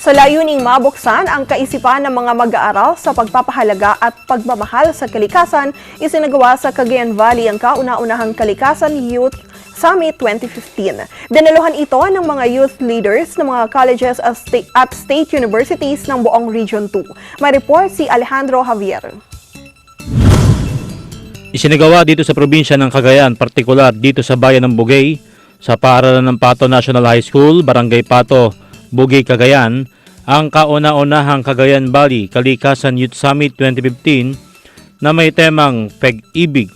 Sa layuning mabuksan ang kaisipan ng mga mag-aaral sa pagpapahalaga at pagmamahal sa kalikasan, isinagawa sa Cagayan Valley ang kauna-unahang Kalikasan Youth Summit 2015. Dinaluhan ito ng mga youth leaders ng mga colleges at sta- at state universities ng buong Region 2. May report si Alejandro Javier. Isinagawa dito sa probinsya ng Cagayan, partikular dito sa bayan ng Bugay, sa paaralan ng Pato National High School, Barangay Pato, Bugay, Cagayan, ang kauna-unahang Cagayan Valley Kalikasan Youth Summit 2015 na may temang Peg-ibig,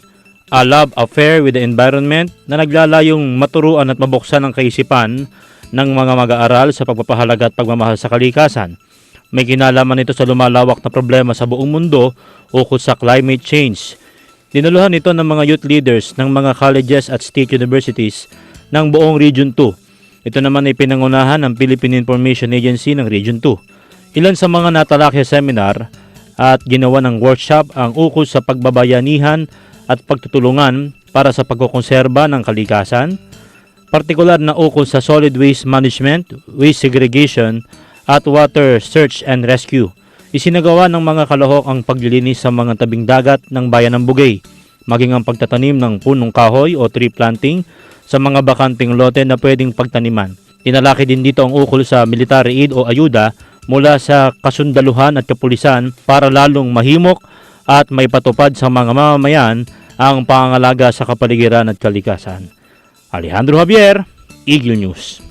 a love affair with the environment na naglalayong maturuan at mabuksan ang kaisipan ng mga mag-aaral sa pagpapahalaga at pagmamahal sa kalikasan. May kinalaman ito sa lumalawak na problema sa buong mundo ukol sa climate change. Dinaluhan ito ng mga youth leaders ng mga colleges at state universities ng buong Region 2. Ito naman ay pinangunahan ng Philippine Information Agency ng Region 2. Ilan sa mga natalakya seminar at ginawa ng workshop ang ukol sa pagbabayanihan at pagtutulungan para sa pagkukonserba ng kalikasan, partikular na ukol sa solid waste management, waste segregation, at water search and rescue. Isinagawa ng mga kalahok ang paglilinis sa mga tabing dagat ng bayan ng Bugay, maging ang pagtatanim ng punong kahoy o tree planting sa mga bakanting lote na pwedeng pagtaniman. Tinalaki din dito ang ukol sa military aid o ayuda mula sa kasundaluhan at kapulisan para lalong mahimok at maipatupad sa mga mamamayan ang pangangalaga sa kapaligiran at kalikasan. Alejandro Javier, Eagle News.